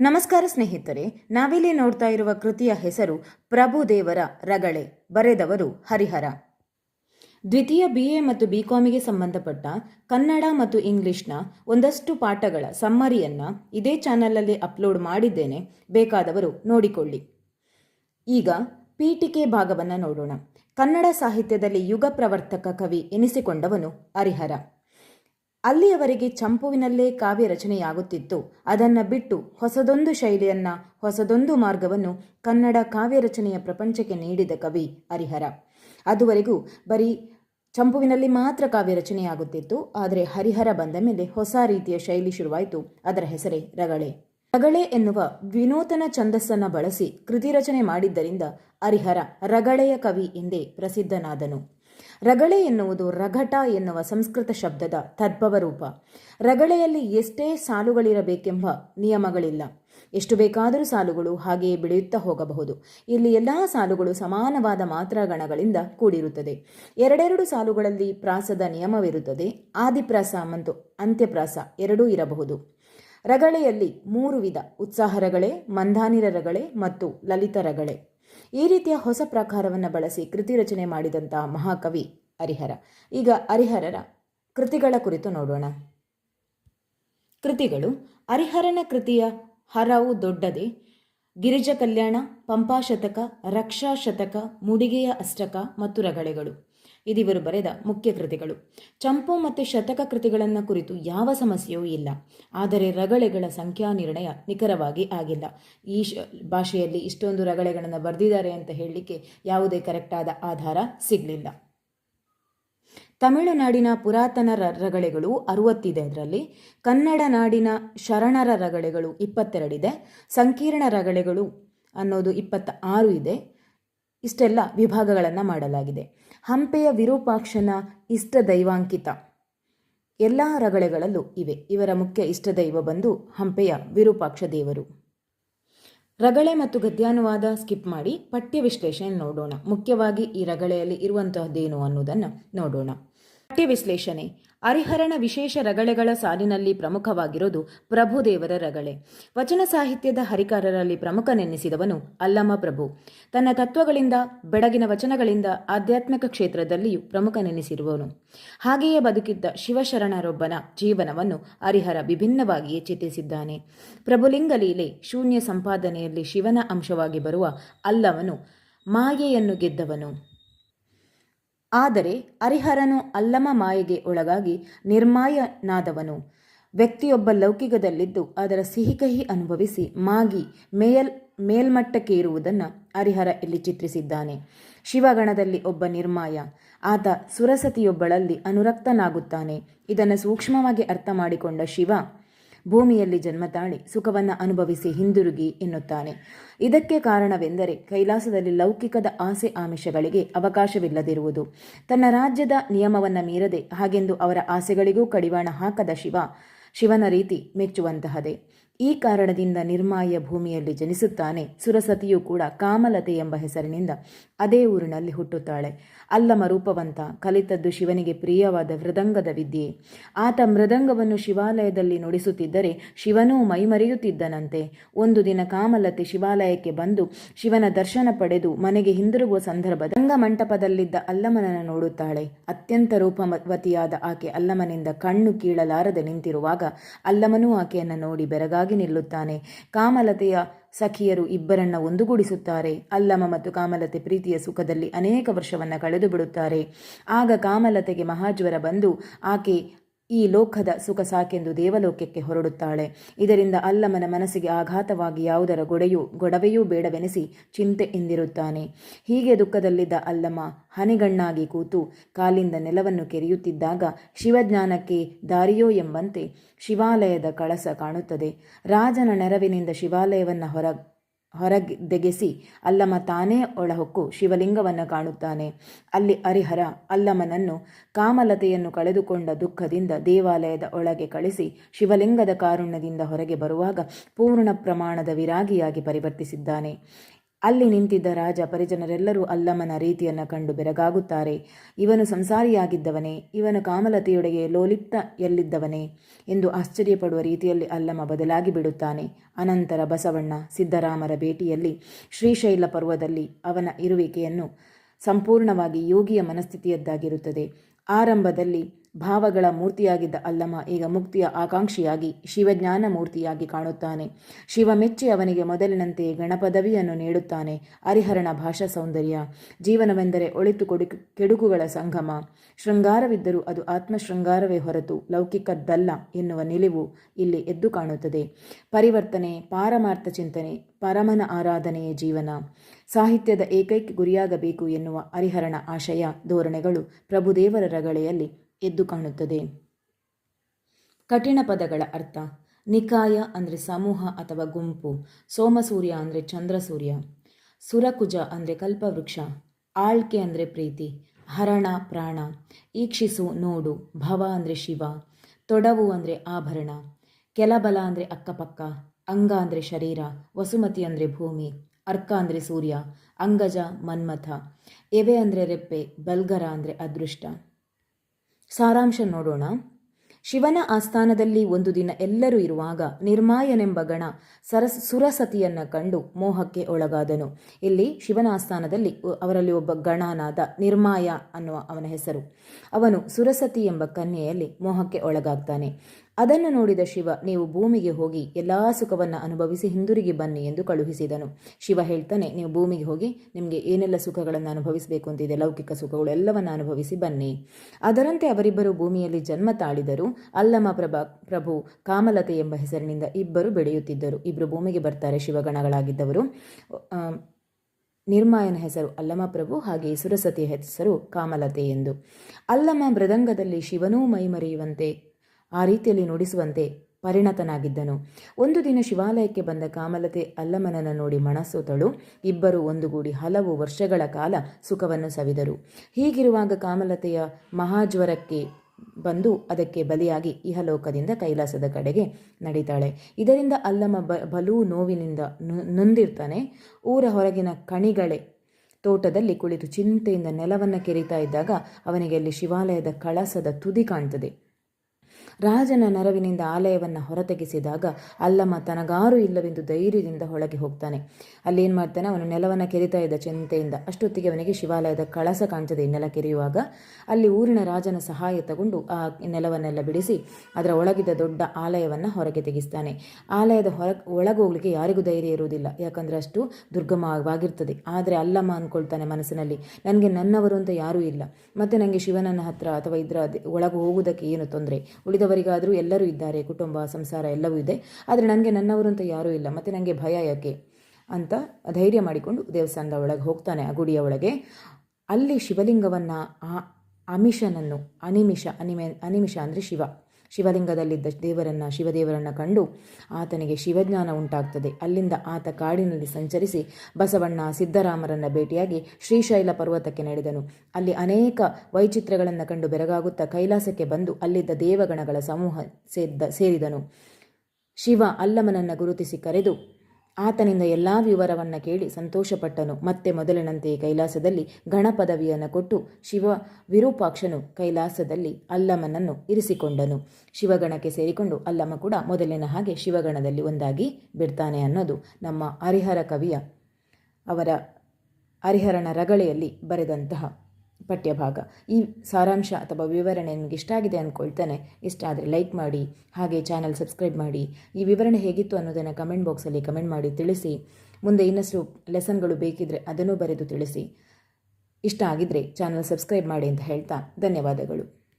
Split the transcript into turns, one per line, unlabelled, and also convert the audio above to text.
ನಮಸ್ಕಾರ ಸ್ನೇಹಿತರೆ, ನಾವಿಲ್ಲಿ ನೋಡ್ತಾ ಇರುವ ಕೃತಿಯ ಹೆಸರು ಪ್ರಭುದೇವರ ರಗಳೆ, ಬರೆದವರು ಹರಿಹರ. ದ್ವಿತೀಯ ಬಿ ಎ ಮತ್ತು ಬಿ ಕಾಮಿಗೆ ಸಂಬಂಧಪಟ್ಟ ಕನ್ನಡ ಮತ್ತು ಇಂಗ್ಲಿಷ್ನ ಒಂದಷ್ಟು ಪಾಠಗಳ ಸಮ್ಮರಿಯನ್ನ ಇದೇ ಚಾನಲಲ್ಲಿ ಅಪ್ಲೋಡ್ ಮಾಡಿದ್ದೇನೆ, ಬೇಕಾದವರು ನೋಡಿಕೊಳ್ಳಿ. ಈಗ ಪೀಠಿಕೆ ಭಾಗವನ್ನು ನೋಡೋಣ. ಕನ್ನಡ ಸಾಹಿತ್ಯದಲ್ಲಿ ಯುಗ ಪ್ರವರ್ತಕ ಕವಿ ಎನಿಸಿಕೊಂಡವನು ಹರಿಹರ. ಅಲ್ಲಿಯವರೆಗೆ ಚಂಪುವಿನಲ್ಲೇ ಕಾವ್ಯ ರಚನೆಯಾಗುತ್ತಿತ್ತು. ಅದನ್ನು ಬಿಟ್ಟು ಹೊಸದೊಂದು ಶೈಲಿಯನ್ನ, ಹೊಸದೊಂದು ಮಾರ್ಗವನ್ನು ಕನ್ನಡ ಕಾವ್ಯ ರಚನೆಯ ಪ್ರಪಂಚಕ್ಕೆ ನೀಡಿದ ಕವಿ ಹರಿಹರ. ಅದುವರೆಗೂ ಬರೀ ಚಂಪುವಿನಲ್ಲಿ ಮಾತ್ರ ಕಾವ್ಯ ರಚನೆಯಾಗುತ್ತಿತ್ತು. ಆದರೆ ಹರಿಹರ ಬಂದ ಮೇಲೆ ಹೊಸ ರೀತಿಯ ಶೈಲಿ ಶುರುವಾಯಿತು. ಅದರ ಹೆಸರೇ ರಗಳೆ. ರಗಳೆ ಎನ್ನುವ ವಿನೂತನ ಛಂದಸ್ಸನ್ನು ಬಳಸಿ ಕೃತಿ ರಚನೆ ಮಾಡಿದ್ದರಿಂದ ಹರಿಹರ ರಗಳೆಯ ಕವಿ ಎಂದೇ ಪ್ರಸಿದ್ಧನಾದನು. ರಗಳೆ ಎನ್ನುವುದು ರಘಟ ಎನ್ನುವ ಸಂಸ್ಕೃತ ಶಬ್ದದ ತದ್ಭವ ರೂಪ. ರಗಳೆಯಲ್ಲಿ ಎಷ್ಟೇ ಸಾಲುಗಳಿರಬೇಕೆಂಬ ನಿಯಮಗಳಿಲ್ಲ. ಎಷ್ಟು ಬೇಕಾದರೂ ಸಾಲುಗಳು ಹಾಗೆಯೇ ಬೆಳೆಯುತ್ತಾ ಹೋಗಬಹುದು. ಇಲ್ಲಿ ಎಲ್ಲ ಸಾಲುಗಳು ಸಮಾನವಾದ ಮಾತ್ರಾಗಣಗಳಿಂದ ಕೂಡಿರುತ್ತದೆ. ಎರಡೆರಡು ಸಾಲುಗಳಲ್ಲಿ ಪ್ರಾಸದ ನಿಯಮವಿರುತ್ತದೆ. ಆದಿಪ್ರಾಸ ಮತ್ತು ಅಂತ್ಯಪ್ರಾಸ ಎರಡೂ ಇರಬಹುದು. ರಗಳೆಯಲ್ಲಿ ಮೂರು ವಿಧ. ಉತ್ಸಾಹ ರಗಳೆ, ಮಂದಾನಿರ ರಗಳೆ ಮತ್ತು ಲಲಿತ ರಗಳೆ. ಈ ರೀತಿಯ ಹೊಸ ಪ್ರಕಾರವನ್ನು ಬಳಸಿ ಕೃತಿ ರಚನೆ ಮಾಡಿದಂತಹ ಮಹಾಕವಿ ಹರಿಹರ. ಈಗ ಹರಿಹರರ ಕೃತಿಗಳ ಕುರಿತು ನೋಡೋಣ. ಕೃತಿಗಳು, ಹರಿಹರನ ಕೃತಿಯ ಹರವು ದೊಡ್ಡದೆ, ಗಿರಿಜ ಕಲ್ಯಾಣ ಪಂಪಾಶತಕ ರಕ್ಷಾ ಶತಕ, ಮುಡಿಗೆಯ ಅಷ್ಟಕ ಮತ್ತು ರಗಳೆಗಳು. ಇದಿವರು ಬರೆದ ಮುಖ್ಯ ಕೃತಿಗಳು. ಚಂಪು ಮತ್ತು ಶತಕ ಕೃತಿಗಳನ್ನು ಕುರಿತು ಯಾವ ಸಮಸ್ಯೆಯೂ ಇಲ್ಲ. ಆದರೆ ರಗಳೆಗಳ ಸಂಖ್ಯಾ ನಿರ್ಣಯ ನಿಖರವಾಗಿ ಆಗಿಲ್ಲ. ಈ ಭಾಷೆಯಲ್ಲಿ ಇಷ್ಟೊಂದು ರಗಳೆಗಳನ್ನು ಬರೆದಿದ್ದಾರೆ ಅಂತ ಹೇಳಲಿಕ್ಕೆ ಯಾವುದೇ ಕರೆಕ್ಟಾದ ಆಧಾರ ಸಿಗಲಿಲ್ಲ. ತಮಿಳುನಾಡಿನ ಪುರಾತನ ರಗಳೆಗಳು ಅರುವತ್ತಿದೆ ಅದರಲ್ಲಿ. ಕನ್ನಡ ನಾಡಿನ ಶರಣರ ರಗಳೆಗಳು ಇಪ್ಪತ್ತೆರಡಿದೆ ಸಂಕೀರ್ಣ ರಗಳೆಗಳು ಅನ್ನೋದು ಇಪ್ಪತ್ತ ಆರು ಇದೆ. ಇಷ್ಟೆಲ್ಲ ವಿಭಾಗಗಳನ್ನು ಮಾಡಲಾಗಿದೆ. ಹಂಪೆಯ ವಿರೂಪಾಕ್ಷನ ಇಷ್ಟ ದೈವಾಂಕಿತ ಎಲ್ಲ ರಗಳೆಗಳಲ್ಲೂ ಇವೆ. ಇವರ ಮುಖ್ಯ ಇಷ್ಟ ದೈವ ಬಂದು ಹಂಪೆಯ ವಿರೂಪಾಕ್ಷ ದೇವರು. ರಗಳೆ ಮತ್ತು ಗದ್ಯಾನುವಾದ ಸ್ಕಿಪ್ ಮಾಡಿ ಪಠ್ಯ ವಿಶ್ಲೇಷಣೆ ನೋಡೋಣ. ಮುಖ್ಯವಾಗಿ ಈ ರಗಳೆಯಲ್ಲಿ ಇರುವಂತಹದ್ದೇನು ಅನ್ನೋದನ್ನು ನೋಡೋಣ. ಪಠ್ಯ ವಿಶ್ಲೇಷಣೆ. ಹರಿಹರನ ವಿಶೇಷ ರಗಳೆಗಳ ಸಾಲಿನಲ್ಲಿ ಪ್ರಮುಖವಾಗಿರೋದು ಪ್ರಭುದೇವರ ರಗಳೆ. ವಚನ ಸಾಹಿತ್ಯದ ಹರಿಕಾರರಲ್ಲಿ ಪ್ರಮುಖನೆನ್ನಿಸಿದವನು ಅಲ್ಲಮ ಪ್ರಭು ತನ್ನ ತತ್ವಗಳಿಂದ, ಬೆಡಗಿನ ವಚನಗಳಿಂದ ಆಧ್ಯಾತ್ಮಿಕ ಕ್ಷೇತ್ರದಲ್ಲಿಯೂ ಪ್ರಮುಖನೆನ್ನಿಸಿರುವವನು ಹಾಗೆಯೇ ಬದುಕಿದ್ದ ಶಿವಶರಣರೊಬ್ಬನ ಜೀವನವನ್ನು ಹರಿಹರ ವಿಭಿನ್ನವಾಗಿಯೇ ಚಿತ್ರಿಸಿದ್ದಾನೆ. ಪ್ರಭುಲಿಂಗಲೀಲೆ ಶೂನ್ಯ ಸಂಪಾದನೆಯಲ್ಲಿ ಶಿವನ ಅಂಶವಾಗಿ ಬರುವ ಅಲ್ಲವನು ಮಾಯೆಯನ್ನು ಗೆದ್ದವನು. ಆದರೆ ಹರಿಹರನು ಅಲ್ಲಮ ಮಾಯೆಗೆ ಒಳಗಾಗಿ ನಿರ್ಮಾಯನಾದವನು. ವ್ಯಕ್ತಿಯೊಬ್ಬ ಲೌಕಿಕದಲ್ಲಿದ್ದು ಅದರ ಸಿಹಿಕಹಿ ಅನುಭವಿಸಿ ಮಾಗಿ ಮೇಲ್ ಮೇಲ್ಮಟ್ಟಕ್ಕೆ ಇರುವುದನ್ನು ಹರಿಹರ ಇಲ್ಲಿ ಚಿತ್ರಿಸಿದ್ದಾನೆ. ಶಿವಗಣದಲ್ಲಿ ಒಬ್ಬ ನಿರ್ಮಾಯ. ಆತ ಸುರಸತಿಯೊಬ್ಬಳಲ್ಲಿ ಅನುರಕ್ತನಾಗುತ್ತಾನೆ. ಇದನ್ನು ಸೂಕ್ಷ್ಮವಾಗಿ ಅರ್ಥ ಮಾಡಿಕೊಂಡ ಶಿವ ಭೂಮಿಯಲ್ಲಿ ಜನ್ಮ ತಾಳಿ ಸುಖವನ್ನು ಅನುಭವಿಸಿ ಹಿಂದಿರುಗಿ ಎನ್ನುತ್ತಾನೆ. ಇದಕ್ಕೆ ಕಾರಣವೆಂದರೆ ಕೈಲಾಸದಲ್ಲಿ ಲೌಕಿಕದ ಆಸೆ ಆಮಿಷಗಳಿಗೆ ಅವಕಾಶವಿಲ್ಲದಿರುವುದು. ತನ್ನ ರಾಜ್ಯದ ನಿಯಮವನ್ನು ಮೀರದೆ ಹಾಗೆಂದು ಅವರ ಆಸೆಗಳಿಗೂ ಕಡಿವಾಣ ಹಾಕದ ಶಿವ, ಶಿವನ ರೀತಿ ಮೆಚ್ಚುವಂತಹದೇ. ಈ ಕಾರಣದಿಂದ ನಿರ್ಮಾಯ ಭೂಮಿಯಲ್ಲಿ ಜನಿಸುತ್ತಾನೆ. ಸುರಸತಿಯೂ ಕೂಡ ಕಾಮಲತೆ ಎಂಬ ಹೆಸರಿನಿಂದ ಅದೇ ಊರಿನಲ್ಲಿ ಹುಟ್ಟುತ್ತಾಳೆ. ಅಲ್ಲಮ ರೂಪವಂತ, ಕಲಿತದ್ದು ಶಿವನಿಗೆ ಪ್ರಿಯವಾದ ಮೃದಂಗದ ವಿದ್ಯೆ. ಆತ ಮೃದಂಗವನ್ನು ಶಿವಾಲಯದಲ್ಲಿ ನುಡಿಸುತ್ತಿದ್ದರೆ ಶಿವನೂ ಮೈಮರೆಯುತ್ತಿದ್ದನಂತೆ. ಒಂದು ದಿನ ಕಾಮಲತೆ ಶಿವಾಲಯಕ್ಕೆ ಬಂದು ಶಿವನ ದರ್ಶನ ಪಡೆದು ಮನೆಗೆ ಹಿಂದಿರುಗುವ ಸಂದರ್ಭ ರಂಗ ಮಂಟಪದಲ್ಲಿದ್ದ ಅಲ್ಲಮನನ್ನು ನೋಡುತ್ತಾಳೆ. ಅತ್ಯಂತ ರೂಪವತಿಯಾದ ಆಕೆ ಅಲ್ಲಮನಿಂದ ಕಣ್ಣು ಕೀಳಲಾರದೆ ನಿಂತಿರುವಾಗ ಅಲ್ಲಮನೂ ಆಕೆಯನ್ನು ನೋಡಿ ಬೆರಗಾಗಿ ನಿಲ್ಲುತ್ತಾನೆ. ಕಾಮಲತೆಯ ಸಖಿಯರು ಇಬ್ಬರನ್ನ ಒಂದುಗೂಡಿಸುತ್ತಾರೆ. ಅಲ್ಲಮ ಮತ್ತು ಕಾಮಲತೆ ಪ್ರೀತಿಯ ಸುಖದಲ್ಲಿ ಅನೇಕ ವರ್ಷವನ್ನು ಕಳೆದು ಬಿಡುತ್ತಾರೆ ಆಗ ಕಾಮಲತೆಗೆ ಮಹಾಜ್ವರ ಬಂದು ಆಕೆ ಈ ಲೋಕದ ಸುಖ ಸಾಕೆಂದು ದೇವಲೋಕಕ್ಕೆ ಹೊರಡುತ್ತಾಳೆ. ಇದರಿಂದ ಅಲ್ಲಮನ ಮನಸ್ಸಿಗೆ ಆಘಾತವಾಗಿ ಯಾವುದರ ಗೊಡೆಯೂ, ಗೊಡವೆಯೂ ಬೇಡವೆನಿಸಿ ಚಿಂತೆ ಎಂದಿರುತ್ತಾನೆ. ಹೀಗೆ ದುಃಖದಲ್ಲಿದ್ದ ಅಲ್ಲಮ ಹನಿಗಣ್ಣಾಗಿ ಕೂತು ಕಾಲಿಂದ ನೆಲವನ್ನು ಕೆರೆಯುತ್ತಿದ್ದಾಗ ಶಿವಜ್ಞಾನಕ್ಕೆ ದಾರಿಯೋ ಎಂಬಂತೆ ಶಿವಾಲಯದ ಕಳಸ ಕಾಣುತ್ತದೆ. ರಾಜನ ನೆರವಿನಿಂದ ಶಿವಾಲಯವನ್ನು ಹೊರ ಹೊರದೆಗೆಸಿ ಅಲ್ಲಮ್ಮ ತಾನೇ ಒಳಹೊಕ್ಕು ಶಿವಲಿಂಗವನ್ನು ಕಾಣುತ್ತಾನೆ. ಅಲ್ಲಿ ಹರಿಹರ ಅಲ್ಲಮನನ್ನು ಕಾಮಲತೆಯನ್ನು ಕಳೆದುಕೊಂಡ ದುಃಖದಿಂದ ದೇವಾಲಯದ ಒಳಗೆ ಕಳಿಸಿ ಶಿವಲಿಂಗದ ಕಾರುಣ್ಯದಿಂದ ಹೊರಗೆ ಬರುವಾಗ ಪೂರ್ಣ ಪ್ರಮಾಣದ ವಿರಾಗಿಯಾಗಿ ಪರಿವರ್ತಿಸಿದ್ದಾನೆ. ಅಲ್ಲಿ ನಿಂತಿದ್ದ ರಾಜ ಪರಿಜನರೆಲ್ಲರೂ ಅಲ್ಲಮ್ಮನ ರೀತಿಯನ್ನು ಕಂಡು ಬೆರಗಾಗುತ್ತಾರೆ. ಇವನು ಸಂಸಾರಿಯಾಗಿದ್ದವನೇ, ಇವನು ಕಾಮಲತೆಯೊಡೆಗೆ ಲೋಲಿಪ್ತ ಎಲ್ಲಿದ್ದವನೇ ಎಂದು ಆಶ್ಚರ್ಯಪಡುವ ರೀತಿಯಲ್ಲಿ ಅಲ್ಲಮ್ಮ ಬದಲಾಗಿ ಬಿಡುತ್ತಾನೆ. ಅನಂತರ ಬಸವಣ್ಣ ಸಿದ್ದರಾಮರ ಭೇಟಿಯಲ್ಲಿ ಶ್ರೀಶೈಲ ಪರ್ವದಲ್ಲಿ ಅವನ ಇರುವಿಕೆಯನ್ನು ಸಂಪೂರ್ಣವಾಗಿ ಯೋಗಿಯ ಮನಸ್ಥಿತಿಯದ್ದಾಗಿರುತ್ತದೆ. ಆರಂಭದಲ್ಲಿ ಭಾವಗಳ ಮೂರ್ತಿಯಾಗಿದ್ದ ಅಲ್ಲಮ್ಮ ಈಗ ಮುಕ್ತಿಯ ಆಕಾಂಕ್ಷಿಯಾಗಿ ಶಿವಜ್ಞಾನ ಮೂರ್ತಿಯಾಗಿ ಕಾಣುತ್ತಾನೆ. ಶಿವ ಮೆಚ್ಚಿ ಅವನಿಗೆ ಮೊದಲಿನಂತೆ ಗಣಪದವಿಯನ್ನು ನೀಡುತ್ತಾನೆ. ಹರಿಹರಣ ಭಾಷಾ ಸೌಂದರ್ಯ. ಜೀವನವೆಂದರೆ ಒಳಿತು ಕೊಡುಕು ಕೆಡುಕುಗಳ ಸಂಗಮ. ಶೃಂಗಾರವಿದ್ದರೂ ಅದು ಆತ್ಮ ಶೃಂಗಾರವೇ ಹೊರತು ಲೌಕಿಕದ್ದಲ್ಲ ಎನ್ನುವ ನಿಲುವು ಇಲ್ಲಿ ಎದ್ದು ಕಾಣುತ್ತದೆ. ಪರಿವರ್ತನೆ, ಪಾರಮಾರ್ಥ ಚಿಂತನೆ, ಪರಮನ ಆರಾಧನೆಯೇ ಜೀವನ. ಸಾಹಿತ್ಯದ ಏಕೈಕ ಗುರಿಯಾಗಬೇಕು ಎನ್ನುವ ಹರಿಹರಣ ಆಶಯ, ಧೋರಣೆಗಳು ಪ್ರಭುದೇವರ ರಗಳೆಯಲ್ಲಿ ಎದ್ದು ಕಾಣುತ್ತದೆ. ಕಠಿಣ ಪದಗಳ ಅರ್ಥ, ನಿಕಾಯ ಅಂದರೆ ಸಮೂಹ ಅಥವಾ ಗುಂಪು, ಸೋಮಸೂರ್ಯ ಅಂದರೆ ಚಂದ್ರಸೂರ್ಯ, ಸುರಕುಜ ಅಂದರೆ ಕಲ್ಪವೃಕ್ಷ, ಆಳ್ಕೆ ಅಂದರೆ ಪ್ರೀತಿ, ಹರಣ ಪ್ರಾಣ, ಈಕ್ಷಿಸು ನೋಡು ಭವ ಅಂದರೆ ಶಿವ, ತೊಡವು ಅಂದರೆ ಆಭರಣ, ಕೆಲಬಲ ಅಂದರೆ ಅಕ್ಕಪಕ್ಕ, ಅಂಗ ಅಂದರೆ ಶರೀರ, ವಸುಮತಿ ಅಂದರೆ ಭೂಮಿ, ಅರ್ಕ ಅಂದರೆ ಸೂರ್ಯ, ಅಂಗಜ ಮನ್ಮಥ, ಎವೆ ಅಂದರೆ ರೆಪ್ಪೆ, ಬಲ್ಗರ ಅಂದರೆ ಅದೃಷ್ಟ. ಸಾರಾಂಶ ನೋಡೋಣ. ಶಿವನ ಆಸ್ಥಾನದಲ್ಲಿ ಒಂದು ದಿನ ಎಲ್ಲರೂ ಇರುವಾಗ ನಿರ್ಮಾಯನೆಂಬ ಗಣ ಸರಸ್, ಸುರಸತಿಯನ್ನು ಕಂಡು ಮೋಹಕ್ಕೆ ಒಳಗಾದನು. ಇಲ್ಲಿ ಶಿವನ ಆಸ್ಥಾನದಲ್ಲಿ ಅವರಲ್ಲಿ ಒಬ್ಬ ಗಣನಾದ ನಿರ್ಮಾಯ ಅನ್ನುವ ಅವನ ಹೆಸರು. ಅವನು ಸುರಸತಿ ಎಂಬ ಕನ್ಯೆಯಲ್ಲಿ ಮೋಹಕ್ಕೆ ಒಳಗಾಗ್ತಾನೆ. ಅದನ್ನು ನೋಡಿದ ಶಿವ, ನೀವು ಭೂಮಿಗೆ ಹೋಗಿ ಎಲ್ಲ ಸುಖವನ್ನು ಅನುಭವಿಸಿ ಹಿಂದಿರುಗಿ ಬನ್ನಿ ಎಂದು ಕಳುಹಿಸಿದನು. ಶಿವ ಹೇಳ್ತಾನೆ, ನೀವು ಭೂಮಿಗೆ ಹೋಗಿ ನಿಮಗೆ ಏನೆಲ್ಲ ಸುಖಗಳನ್ನು ಅನುಭವಿಸಬೇಕು ಅಂತಿದೆ, ಲೌಕಿಕ ಸುಖಗಳು ಎಲ್ಲವನ್ನು ಅನುಭವಿಸಿ ಬನ್ನಿ. ಅದರಂತೆ ಅವರಿಬ್ಬರು ಭೂಮಿಯಲ್ಲಿ ಜನ್ಮ ತಾಳಿದರು ಅಲ್ಲಮ ಪ್ರಭಾ, ಪ್ರಭು ಕಾಮಲತೆ ಎಂಬ ಹೆಸರಿನಿಂದ ಇಬ್ಬರು ಬೆಳೆಯುತ್ತಿದ್ದರು. ಇಬ್ಬರು ಭೂಮಿಗೆ ಬರ್ತಾರೆ ಶಿವಗಣಗಳಾಗಿದ್ದವರು ನಿರ್ಮಾಯನ ಹೆಸರು ಅಲ್ಲಮ ಪ್ರಭು, ಹಾಗೆ ಸುರಸತಿಯ ಹೆಸರು ಕಾಮಲತೆ ಎಂದು. ಅಲ್ಲಮ ಮೃದಂಗದಲ್ಲಿ ಶಿವನೂ ಮೈಮರೆಯುವಂತೆ ಆ ರೀತಿಯಲ್ಲಿ ನುಡಿಸುವಂತೆ ಪರಿಣತನಾಗಿದ್ದನು. ಒಂದು ದಿನ ಶಿವಾಲಯಕ್ಕೆ ಬಂದ ಕಾಮಲತೆ ಅಲ್ಲಮನನ್ನು ನೋಡಿ ಮನಸೋತಳು. ಇಬ್ಬರು ಒಂದುಗೂಡಿ ಹಲವು ವರ್ಷಗಳ ಕಾಲ ಸುಖವನ್ನು ಸವಿದರು. ಹೀಗಿರುವಾಗ ಕಾಮಲತೆಯ ಮಹಾಜ್ವರಕ್ಕೆ ಬಂದು ಅದಕ್ಕೆ ಬಲಿಯಾಗಿ ಇಹಲೋಕದಿಂದ ಕೈಲಾಸದ ಕಡೆಗೆ ನಡೀತಾಳೆ. ಇದರಿಂದ ಅಲ್ಲಮ ಬ, ಬಲೂ ನೋವಿನಿಂದ ನೊಂದಿರ್ತಾನೆ. ಊರ ಹೊರಗಿನ ಕಣಿಗಳೆ ತೋಟದಲ್ಲಿ ಕುಳಿತು ಚಿಂತೆಯಿಂದ ನೆಲವನ್ನು ಕೆರಿತಾ ಇದ್ದಾಗ ಅವನಿಗೆ ಅಲ್ಲಿ ಶಿವಾಲಯದ ಕಳಸದ ತುದಿ ಕಾಣ್ತದೆ. ರಾಜನ ನರವಿನಿಂದ ಆಲಯವನ್ನು ಹೊರತೆಗೆಸಿದಾಗ ಅಲ್ಲಮ್ಮ ತನಗಾರು ಇಲ್ಲವೆಂದು ಧೈರ್ಯದಿಂದ ಒಳಗೆ ಹೋಗ್ತಾನೆ. ಅಲ್ಲಿ ಏನು ಮಾಡ್ತಾನೆ? ಅವನು ನೆಲವನ್ನು ಕೆರಿತಾ ಇದ್ದ ಚಿಂತೆಯಿಂದ ಅಷ್ಟೊತ್ತಿಗೆ ಅವನಿಗೆ ಶಿವಾಲಯದ ಕಳಸ ಕಾಣ್ತದೆ ನೆಲ ಕೆರೆಯುವಾಗ. ಅಲ್ಲಿ ಊರಿನ ರಾಜನ ಸಹಾಯ ತಗೊಂಡು ಆ ನೆಲವನ್ನೆಲ್ಲ ಬಿಡಿಸಿ ಅದರ ಒಳಗಿದ್ದ ದೊಡ್ಡ ಆಲಯವನ್ನು ಹೊರಗೆ ತೆಗೆಸ್ತಾನೆ. ಆಲಯದ ಹೊರ ಒಳಗೋಗ್ಲಿಕ್ಕೆ ಯಾರಿಗೂ ಧೈರ್ಯ ಇರುವುದಿಲ್ಲ. ಯಾಕಂದರೆ ಅಷ್ಟು ದುರ್ಗಮವಾಗಿರ್ತದೆ. ಆದರೆ ಅಲ್ಲಮ್ಮ ಅಂದ್ಕೊಳ್ತಾನೆ ಮನಸ್ಸಿನಲ್ಲಿ, ನನಗೆ ನನ್ನವರು ಅಂತ ಯಾರೂ ಇಲ್ಲ. ಮತ್ತು ನನಗೆ ಶಿವನನ್ನ ಹತ್ರ ಅಥವಾ ಇದರ ಒಳಗೆ ಹೋಗುವುದಕ್ಕೆ ಏನು ತೊಂದರೆ? ಉಳಿದ ಉಳಿದವರಿಗಾದರೂ ಎಲ್ಲರೂ ಇದ್ದಾರೆ, ಕುಟುಂಬ, ಸಂಸಾರ ಎಲ್ಲವೂ ಇದೆ. ಆದರೆ ನನಗೆ ನನ್ನವರು ಅಂತ ಯಾರೂ ಇಲ್ಲ. ಮತ್ತು ನನಗೆ ಭಯ ಯಾಕೆ ಅಂತ ಧೈರ್ಯ ಮಾಡಿಕೊಂಡು ದೇವಸ್ಥಾನದ ಒಳಗೆ ಹೋಗ್ತಾನೆ ಆ ಗುಡಿಯ ಒಳಗೆ. ಅಲ್ಲಿ ಶಿವಲಿಂಗವನ್ನು ಆ ಅಮಿಷನನ್ನು, ಅನಿಮಿಷ, ಅನಿಮೆ, ಅನಿಮಿಷ ಅಂದರೆ ಶಿವ. ಶಿವಲಿಂಗದಲ್ಲಿದ್ದ ದೇವರನ್ನ, ಶಿವದೇವರನ್ನು ಕಂಡು ಆತನಿಗೆ ಶಿವಜ್ಞಾನ ಉಂಟಾಗ್ತದೆ. ಅಲ್ಲಿಂದ ಆತ ಕಾಡಿನಲ್ಲಿ ಸಂಚರಿಸಿ ಬಸವಣ್ಣ ಸಿದ್ದರಾಮರನ್ನ ಭೇಟಿಯಾಗಿ ಶ್ರೀಶೈಲ ಪರ್ವತಕ್ಕೆ ನಡೆದನು. ಅಲ್ಲಿ ಅನೇಕ ವೈಚಿತ್ರಗಳನ್ನು ಕಂಡು ಬೆರಗಾಗುತ್ತಾ ಕೈಲಾಸಕ್ಕೆ ಬಂದು ಅಲ್ಲಿದ್ದ ದೇವಗಣಗಳ ಸಮೂಹ ಸೇದ್ದ, ಸೇರಿದನು. ಶಿವ ಅಲ್ಲಮನನ್ನು ಗುರುತಿಸಿ ಕರೆದು ಆತನಿಂದ ಎಲ್ಲ ವಿವರವನ್ನು ಕೇಳಿ ಸಂತೋಷಪಟ್ಟನು. ಮತ್ತೆ ಮೊದಲಿನಂತೆ ಕೈಲಾಸದಲ್ಲಿ ಗಣಪದವಿಯನ್ನು ಕೊಟ್ಟು ಶಿವ ವಿರೂಪಾಕ್ಷನು ಕೈಲಾಸದಲ್ಲಿ ಅಲ್ಲಮನನ್ನು ಇರಿಸಿಕೊಂಡನು. ಶಿವಗಣಕ್ಕೆ ಸೇರಿಕೊಂಡು ಅಲ್ಲಮ್ಮ ಕೂಡ ಮೊದಲಿನ ಹಾಗೆ ಶಿವಗಣದಲ್ಲಿ ಒಂದಾಗಿ ಬಿಡ್ತಾನೆ ಅನ್ನೋದು ನಮ್ಮ ಹರಿಹರ ಕವಿಯ ಅವರ ಹರಿಹರನ ರಗಳೆಯಲ್ಲಿ ಬರೆದಂತಹ ಪಠ್ಯಭಾಗ. ಈ ಸಾರಾಂಶ ಅಥವಾ ವಿವರಣೆ ನಿಮಗೆ ಇಷ್ಟ ಆಗಿದೆ ಅಂದ್ಕೊಳ್ತಾನೆ ಇಷ್ಟ ಆದರೆ ಲೈಕ್ ಮಾಡಿ, ಹಾಗೆ ಚಾನಲ್ ಸಬ್ಸ್ಕ್ರೈಬ್ ಮಾಡಿ. ಈ ವಿವರಣೆ ಹೇಗಿತ್ತು ಅನ್ನೋದನ್ನು ಕಮೆಂಟ್ ಬಾಕ್ಸಲ್ಲಿ ಕಮೆಂಟ್ ಮಾಡಿ ತಿಳಿಸಿ. ಮುಂದೆ ಇನ್ನಷ್ಟು ಲೆಸನ್ಗಳು ಬೇಕಿದ್ರೆ ಅದನ್ನು ಬರೆದು ತಿಳಿಸಿ. ಇಷ್ಟ ಆಗಿದ್ದರೆ ಚಾನಲ್ ಸಬ್ಸ್ಕ್ರೈಬ್ ಮಾಡಿ ಅಂತ ಹೇಳ್ತಾ. ಧನ್ಯವಾದಗಳು.